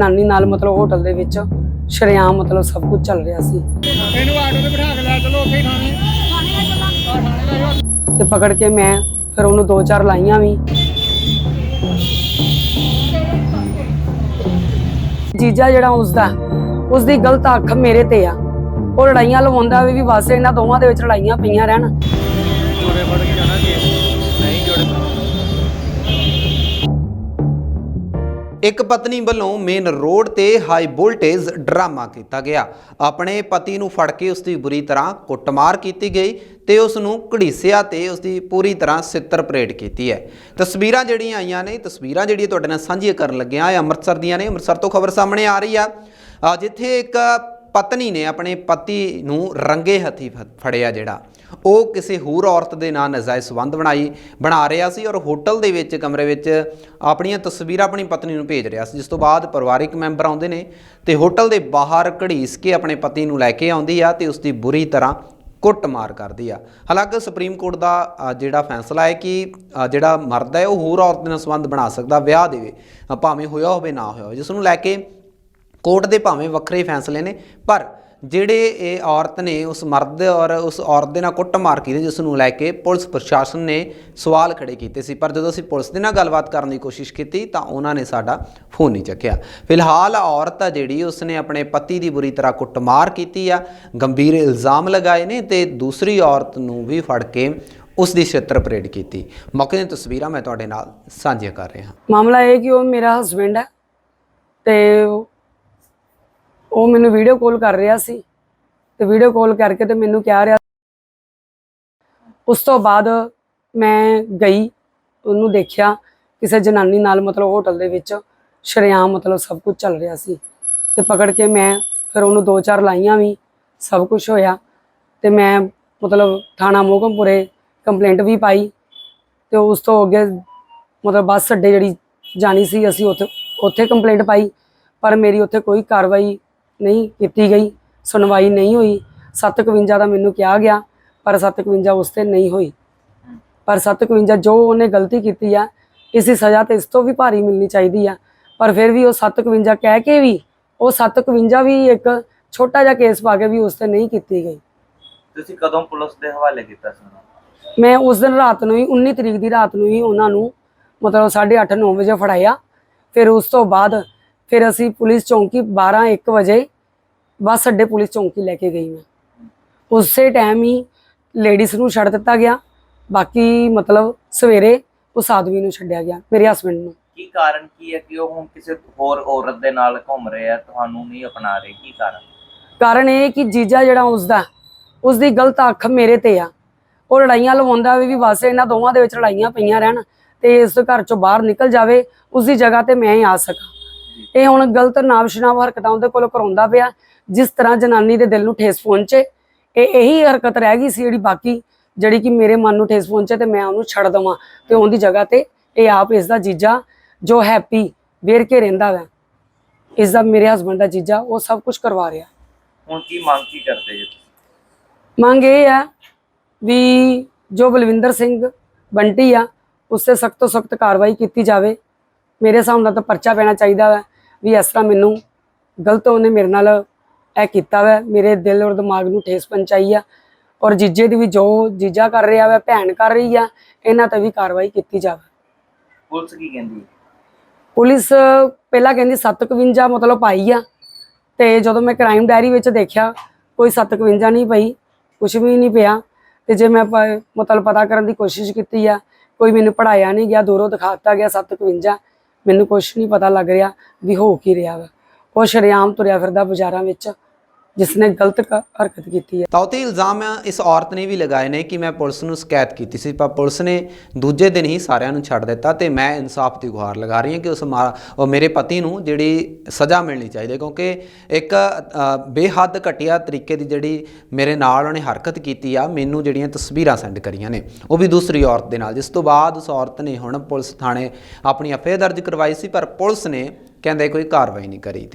ਨਾਨੀ ਨਾਲ ਮਤਲਬ ਹੋਟਲ ਦੇ ਵਿੱਚ ਸ਼ਰੇਆਮ ਮਤਲਬ ਸਭ ਕੁਝ ਚੱਲ ਰਿਹਾ ਸੀ। ਇਹਨੂੰ ਆਟੋ ਤੇ ਬਿਠਾ ਕੇ ਲੈ ਚਲੋ ਉੱਥੇ ਥਾਣੇ ਤੇ ਪਕੜ ਕੇ ਮੈਂ ਫਿਰ ਉਹਨੂੰ ਦੋ ਚਾਰ ਲਾਈਆਂ ਵੀ। ਜੀਜਾ ਜਿਹੜਾ ਉਸਦਾ ਉਸਦੀ ਗਲਤ ਅੱਖ ਮੇਰੇ ਤੇ ਆ। ਉਹ ਲੜਾਈਆਂ ਲਵਾਉਂਦਾ ਵੀ ਵੀ ਬਸ ਇਹਨਾਂ ਦੋਵਾਂ ਦੇ ਵਿੱਚ ਲੜਾਈਆਂ ਪਈਆਂ ਰਹਿਣ। ਇੱਕ ਪਤਨੀ ਵੱਲੋਂ ਮੇਨ ਰੋਡ ਤੇ ਹਾਈ ਵੋਲਟੇਜ ਡਰਾਮਾ ਕੀਤਾ ਗਿਆ। ਆਪਣੇ ਪਤੀ ਨੂੰ ਫੜ ਕੇ ਉਸ ਦੀ ਬੁਰੀ ਤਰ੍ਹਾਂ ਕੁੱਟਮਾਰ ਕੀਤੀ ਗਈ ਤੇ ਉਸ ਨੂੰ ਘੜੀਸਿਆ ਤੇ ਉਸ ਦੀ ਪੂਰੀ ਤਰ੍ਹਾਂ ਸਿੱਤਰ ਪਰੇਡ ਕੀਤੀ ਹੈ। ਤਸਵੀਰਾਂ ਜਿਹੜੀਆਂ ਆਈਆਂ ਨੇ, ਤਸਵੀਰਾਂ ਜਿਹੜੀਆਂ ਤੁਹਾਡੇ ਨਾਲ ਸਾਂਝੀਆਂ ਕਰਨ ਲੱਗਿਆ, ਇਹ ਅੰਮ੍ਰਿਤਸਰ ਦੀਆਂ ਨੇ। ਅੰਮ੍ਰਿਤਸਰ ਤੋਂ ਖਬਰ ਸਾਹਮਣੇ ਆ ਰਹੀ ਆ। ਜਿੱਥੇ ਇੱਕ ਪਤਨੀ ਨੇ ਆਪਣੇ ਪਤੀ ਨੂੰ ਰੰਗੇ ਹੱਥੀ ਫ- ਫੜਿਆ ਜਿਹੜਾ। ਉਹ ਕਿਸੇ ਹੋਰ ਔਰਤ ਦੇ ਨਾਲ ਨਜਾਇਜ਼ ਸੰਬੰਧ ਬਣਾਈ, ਬਣਾ ਰਿਹਾ ਸੀ ਔਰ ਹੋਟਲ ਦੇ ਵਿੱਚ, ਕਮਰੇ ਵਿੱਚ ਆਪਣੀਆਂ ਤਸਵੀਰਾਂ ਆਪਣੀ ਪਤਨੀ ਨੂੰ ਭੇਜ ਰਿਹਾ ਸੀ, ਜਿਸ ਤੋਂ ਬਾਅਦ ਪਰਿਵਾਰਿਕ ਮੈਂਬਰ ਆਉਂਦੇ ਨੇ ਤੇ ਹੋਟਲ ਦੇ ਬਾਹਰ ਘੜੀਸ ਕੇ ਆਪਣੇ ਪਤੀ ਨੂੰ ਲੈ ਕੇ ਆਉਂਦੀ ਆ ਤੇ ਉਸ ਦੀ ਬੁਰੀ ਤਰ੍ਹਾਂ ਕੁੱਟਮਾਰ ਕਰਦੀ ਆ। ਹਾਲਾਂਕਿ ਸੁਪਰੀਮ ਕੋਰਟ ਦਾ ਜਿਹੜਾ ਫੈਸਲਾ ਹੈ ਕਿ ਜਿਹੜਾ ਮਰਦ ਹੈ, ਉਹ ਹੋਰ ਔਰਤ ਦੇ ਨਾਲ ਸੰਬੰਧ ਬਣਾ ਸਕਦਾ, ਵਿਆਹ ਦੇਵੇ ਭਾਵੇਂ ਹੋਇਆ ਹੋਵੇ, ਨਾ ਹੋਇਆ ਹੋਵੇ, ਜਿਸ ਨੂੰ ਲੈ ਕੇ ਕੋਰਟ ਦੇ ਭਾਵੇਂ ਵੱਖਰੇ ਫੈਸਲੇ ਨੇ, ਪਰ ਜਿਹੜੇ ਇਹ ਔਰਤ ਨੇ, ਉਸ ਮਰਦ ਔਰ ਉਸ ਔਰਤ ਦੇ ਨਾਲ ਕੁੱਟਮਾਰ ਕੀਤੀ, ਜਿਸ ਨੂੰ ਲੈ ਕੇ ਪੁਲਿਸ ਪ੍ਰਸ਼ਾਸਨ ਨੇ ਸਵਾਲ ਖੜੇ ਕੀਤੇ ਸੀ। ਪਰ ਜਦੋਂ ਅਸੀਂ ਪੁਲਿਸ ਦੇ ਨਾਲ ਗੱਲਬਾਤ ਕਰਨ ਦੀ ਕੋਸ਼ਿਸ਼ ਕੀਤੀ, ਤਾਂ ਉਹਨਾਂ ਨੇ ਸਾਡਾ ਫੋਨ ਨਹੀਂ ਚੱਕਿਆ। ਫਿਲਹਾਲ ਔਰਤ ਆ ਜਿਹੜੀ, ਉਸਨੇ ਆਪਣੇ ਪਤੀ ਦੀ ਬੁਰੀ ਤਰ੍ਹਾਂ ਕੁੱਟਮਾਰ ਕੀਤੀ ਆ, ਗੰਭੀਰ ਇਲਜ਼ਾਮ ਲਗਾਏ ਨੇ ਤੇ ਦੂਸਰੀ ਔਰਤ ਨੂੰ ਵੀ ਫੜ ਕੇ ਉਸ ਦੀ ਛਿੱਤਰ ਪਰੇਡ ਕੀਤੀ। ਮੌਕੇ ਦੀਆਂ ਤਸਵੀਰਾਂ ਮੈਂ ਤੁਹਾਡੇ ਨਾਲ ਸਾਂਝੀਆਂ ਕਰ ਰਿਹਾ ਹਾਂ। ਮਾਮਲਾ ਇਹ ਕਿ ਉਹ ਮੇਰਾ ਹਸਬੈਂਡ ਹੈ ਤੇ ਉਹ- ਮੈਨੂੰ ਵੀਡੀਓ ਕਾਲ ਕਰ ਰਿਹਾ ਸੀ ਤੇ ਵੀਡੀਓ ਕਾਲ ਕਰਕੇ ਤੇ ਮੈਨੂੰ ਕਹਿ ਰਿਹਾ ਉਸ ਤੋਂ ਬਾਅਦ ਮੈਂ ਗਈ, ਉਹਨੂੰ ਦੇਖਿਆ, ਕਿਸੇ ਜਨਾਨੀ ਨਾਲ ਮਤਲਬ ਹੋਟਲ ਦੇ ਵਿੱਚ ਸ਼ਰੇਆਮ ਮਤਲਬ ਸਭ ਕੁਝ ਚੱਲ ਰਿਹਾ ਸੀ ਤੇ ਪਕੜ ਕੇ ਮੈਂ ਫਿਰ ਉਹਨੂੰ ਦੋ ਚਾਰ ਲਾਈਆਂ ਵੀ, ਸਭ ਕੁਝ ਹੋਇਆ ਤੇ ਮੈਂ ਮਤਲਬ ਥਾਣਾ ਮੋਗਮਪੁਰੇ ਕੰਪਲੇਂਟ ਵੀ ਪਾਈ ਤੇ ਉਸ ਤੋਂ ਅੱਗੇ ਮਤਲਬ ਬੱਸ ਅੱਡੇ ਜਿਹੜੀ ਜਾਣੀ ਸੀ ਅਸੀਂ ਉੱਥੇ ਉੱਥੇ ਕੰਪਲੇਂਟ ਪਾਈ ਪਰ ਮੇਰੀ ਉੱਥੇ ਕੋਈ ਕਾਰਵਾਈ ਨਹੀਂ ਕੀਤੀ ਗਈ ਸੁਣਵਾਈ ਨਹੀਂ ਹੋਈ। 751 ਦਾ ਮੈਨੂੰ ਕਿਹਾ ਗਿਆ ਪਰ 751 ਉਸ ਤੇ ਨਹੀਂ ਹੋਈ। ਪਰ 751 ਜੋ ਉਹਨੇ ਗਲਤੀ ਕੀਤੀ ਆ ਇਸ ਦੀ ਸਜ਼ਾ ਤੇ ਇਸ ਤੋਂ ਵੀ ਭਾਰੀ ਮਿਲਣੀ ਚਾਹੀਦੀ ਆ। ਪਰ ਫਿਰ ਵੀ ਉਹ 751 ਕਹਿ ਕੇ ਵੀ ਉਹ 751 ਵੀ ਇੱਕ ਛੋਟਾ ਜਿਹਾ ਕੇਸ ਪਾ ਕੇ ਵੀ ਉਸ ਤੇ ਨਹੀਂ ਕੀਤੀ ਗਈ। ਤੁਸੀਂ ਕਦੋਂ ਪੁਲਿਸ ਦੇ ਹਵਾਲੇ ਕੀਤਾ ਸੀ? ਮੈਂ ਉਸ ਦਿਨ ਰਾਤ ਨੂੰ ਹੀ 19 ਤਰੀਕ ਦੀ ਰਾਤ ਨੂੰ ਹੀ ਉਹਨਾਂ ਨੂੰ ਮਤਲਬ 8:30 9 ਵਜੇ ਫੜਾਇਆ। ਫਿਰ ਉਸ ਤੋਂ ਬਾਅਦ ਫਿਰ ਅਸੀਂ ਪੁਲਿਸ ਚੌਂਕੀ 12 1 ਵਜੇ ਬੱਸ ਅੱਡੇ ਪੁਲਿਸ ਚੌਂਕੀ ਲੈ ਕੇ ਗਈ ਮੈਂ। ਉਸੇ ਟਾਈਮ ਹੀ ਲੇਡੀਜ਼ ਨੂੰ ਛੱਡ ਦਿੱਤਾ ਗਿਆ। ਬਾਕੀ ਮਤਲਬ ਸਵੇਰੇ ਉਸ ਆਦਮੀ ਨੂੰ ਛੱਡਿਆ ਗਿਆ ਮੇਰੇ ਹਸਬੰਡ ਨੂੰ। ਕੀ ਕਾਰਨ ਕੀ ਹੈ ਕਿ ਉਹ ਹੁਣ ਕਿਸੇ ਹੋਰ ਔਰਤ ਦੇ ਨਾਲ ਘੁੰਮ ਰਹੇ ਆ? ਤੁਹਾਨੂੰ ਨਹੀਂ ਅਪਣਾ ਰਹੇ ਕੀ ਕਾਰਨ? ਕਾਰਨ ਇਹ ਕਿ ਜੀਜਾ ਜਿਹੜਾ ਉਸਦਾ ਉਸਦੀ ਗਲਤ ਅੱਖ ਮੇਰੇ ਤੇ ਆ। ਉਹ ਲੜਾਈਆਂ ਲਵਾਉਂਦਾ ਵੀ ਬਸ ਇਹਨਾਂ ਦੋਵਾਂ ਦੇ ਵਿੱਚ ਲੜਾਈਆਂ ਪਈਆਂ ਰਹਿਣ ਤੇ ਇਸ ਘਰ ਚੋਂ ਬਾਹਰ ਨਿਕਲ ਜਾਵੇ ਉਸਦੀ ਜਗ੍ਹਾ ਤੇ ਮੈਂ ਹੀ ਆ ਸਕਾਂ। ਇਹ ਹੁਣ ਗਲਤ ਨਾਮਸ਼ਨਾਮ ਹਰਕਤਾਂ ਉਹਦੇ ਕੋਲੋਂ ਕਰਾਉਂਦਾ ਪਿਆ ਜਿਸ ਤਰ੍ਹਾਂ ਜਨਾਨੀ ਦੇ ਦਿਲ ਨੂੰ ਠੇਸ ਪਹੁੰਚੇ। ਇਹ ਇਹੀ ਹਰਕਤ ਰਹਿ ਗਈ ਸੀ ਜਿਹੜੀ ਬਾਕੀ ਜਿਹੜੀ ਕਿ ਮੇਰੇ ਮਨ ਨੂੰ ਠੇਸ ਪਹੁੰਚੇ ਤੇ ਮੈਂ ਉਹਨੂੰ ਛੱਡ ਦਵਾਂ ਤੇ ਉਹਦੀ ਜਗ੍ਹਾ ਤੇ ਇਹ ਆਪ ਇਸ ਦਾ ਜੀਜਾ ਜੋ ਹੈਪੀ ਵੇਰ ਕੇ ਰਹਿੰਦਾ ਵਾ ਇਸ ਦਾ ਮੇਰੇ ਹਸਬੰਡ ਦਾ ਜੀਜਾ ਉਹ ਸਭ ਕੁਝ ਕਰਵਾ ਰਿਹਾ। ਹੁਣ ਕੀ ਮੰਗ ਕੀ ਕਰਦੇ ਜੀ? ਮੰਗ ਇਹ ਹੈ ਵੀ ਜੋ ਬਲਵਿੰਦਰ ਸਿੰਘ ਬੰਟੀ ਆ ਉਸ ਤੇ ਸਖਤ ਤੋਂ ਸਖਤ ਕਾਰਵਾਈ ਕੀਤੀ ਜਾਵੇ। ਮੇਰੇ ਹਿਸਾਬ ਨਾਲ ਤਾਂ ਪਰਚਾ ਪੈਣਾ ਚਾਹੀਦਾ ਹੈ ਵੀ ਇਸ ਤਰ੍ਹਾਂ ਮੈਨੂੰ ਗਲਤ ਉਹਨੇ ਮੇਰੇ ਨਾਲ ਇਹ ਕੀਤਾ ਵਾ ਮੇਰੇ ਦਿਲ ਔਰ ਦਿਮਾਗ ਨੂੰ ਠੇਸ ਪਹੁੰਚਾਈ ਆ। ਔਰ ਜੀਜੇ ਦੀ ਵੀ ਜੋ ਜੀਜਾ ਕਰ ਰਿਹਾ ਵਾ ਭੈਣ ਕਰ ਰਹੀ ਆ ਇਹਨਾਂ ਤੇ ਵੀ ਕਾਰਵਾਈ ਕੀਤੀ ਜਾਵੇ। ਪੁਲਿਸ ਕੀ ਕਹਿੰਦੀ ਹੈ? ਪੁਲਿਸ ਪਹਿਲਾਂ ਕਹਿੰਦੀ 751 ਮਤਲਬ ਪਾਈ ਆ ਤੇ ਜਦੋਂ ਮੈਂ ਕ੍ਰਾਈਮ ਡਾਇਰੀ ਵਿੱਚ ਦੇਖਿਆ ਕੋਈ 751 ਨਹੀਂ ਪਈ ਕੁਝ ਵੀ ਨਹੀਂ ਪਿਆ। ਤੇ ਜੇ ਮੈਂ ਪ- ਮਤਲਬ ਪਤਾ ਕਰਨ ਦੀ ਕੋਸ਼ਿਸ਼ ਕੀਤੀ ਆ ਕੋਈ ਮੈਨੂੰ ਪੜਾਇਆ ਨਹੀਂ ਗਿਆ ਦੂਰੋਂ ਦਿਖਾਤਾ ਗਿਆ 751 ਮੈਨੂੰ ਕੁਝ ਨਹੀਂ ਪਤਾ ਲੱਗ ਰਿਹਾ ਵੀ ਹੋ ਕੀ ਰਿਹਾ ਵਾ। ਉਹ ਸ਼ਰੇਆਮ ਤੁਰਿਆ ਫਿਰਦਾ ਬਾਜ਼ਾਰਾਂ ਵਿੱਚ। ਜਿਸ ਨੇ ਗਲਤ ਕ- ਹਰਕਤ ਕੀਤੀ ਹੈ। ਤਾਂ ਉਹ 'ਤੇ ਇਲਜ਼ਾਮ ਇਸ ਔਰਤ ਨੇ ਵੀ ਲਗਾਏ ਨੇ ਕਿ ਮੈਂ ਪੁਲਿਸ ਨੂੰ ਸ਼ਿਕਾਇਤ ਕੀਤੀ ਸੀ ਪਰ ਪੁਲਿਸ ਨੇ ਦੂਜੇ ਦਿਨ ਹੀ ਸਾਰਿਆਂ ਨੂੰ ਛੱਡ ਦਿੱਤਾ ਤੇ ਮੈਂ ਇਨਸਾਫ ਦੀ ਗੁਹਾਰ ਲਗਾ ਰਹੀ ਹਾਂ ਕਿ ਉਸ ਮਾ- ਉਹ ਮੇਰੇ ਪਤੀ ਨੂੰ ਜਿਹੜੀ ਸਜ਼ਾ ਮਿਲਣੀ ਚਾਹੀਦੀ ਹੈ ਕਿਉਂਕਿ ਇੱਕ ਅ, ਬੇਹੱਦ ਘਟੀਆ ਤਰੀਕੇ ਦੀ ਜਿਹੜੀ ਮੇਰੇ ਨਾਲ ਉਹਨੇ ਹਰਕਤ ਕੀਤੀ ਆ ਮੈਨੂੰ ਜਿਹੜੀਆਂ ਤਸਵੀਰਾਂ ਸੈਂਡ ਕਰੀਆਂ ਨੇ ਉਹ ਵੀ ਦੂਸਰੀ ਔਰਤ ਦੇ ਨਾਲ ਜਿਸ ਤੋਂ ਬਾਅਦ ਉਸ ਔਰਤ ਨੇ ਹੁਣ ਪੁਲਿਸ ਥਾਣੇ ਆਪਣੀ ਐਫਆਈਆਰ ਦਰਜ ਕਰਵਾਈ ਸੀ ਪਰ ਪੁਲਿਸ ਨੇ ਕਹਿੰਦੇ ਕੋਈ ਕਾਰਵਾਈ ਨਹੀਂ ਕਰੀ। ਤੇ